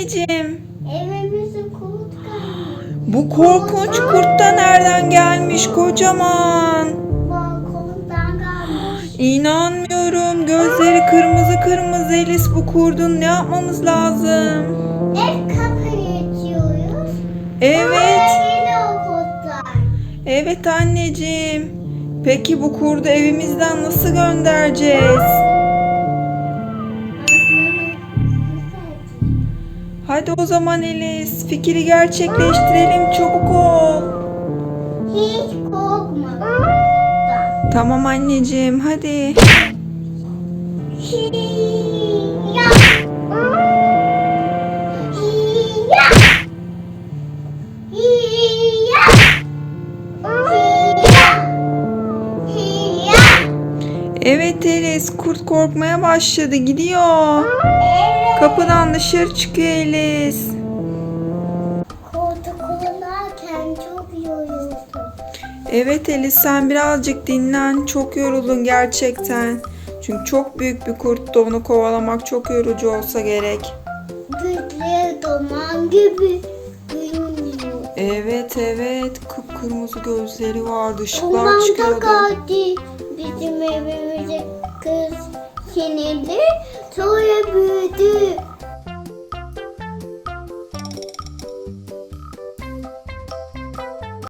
anneciğim? Evimizi kurt gelmiş. Bu korkunç kurt da nereden gelmiş kocaman? Balkonundan gelmiş. İnanmıyorum. Gözleri kırmızı kırmızı Elis bu kurdun. Ne yapmamız lazım? Ev kapatıyoruz. Evet. Evet anneciğim. Peki bu kurdu evimizden nasıl göndereceğiz? Hadi o zaman Elis. Fikri gerçekleştirelim. Çabuk ol. Hiç korkma. Tamam anneciğim hadi. Evet Elis kurt korkmaya başladı gidiyor. Kapıdan dışarı çıkıyor Elis. Koltuk kullanırken çok yoruldum. Evet Elis sen birazcık dinlen. Çok yoruldun gerçekten. Çünkü çok büyük bir kurttu onu kovalamak çok yorucu olsa gerek. Güçlü duman gibi görünüyor. Evet evet kıpkırmızı gözleri vardı ışıklar Ondan da çıkıyordu. geldi bizim evimize kız sinirli. Sonra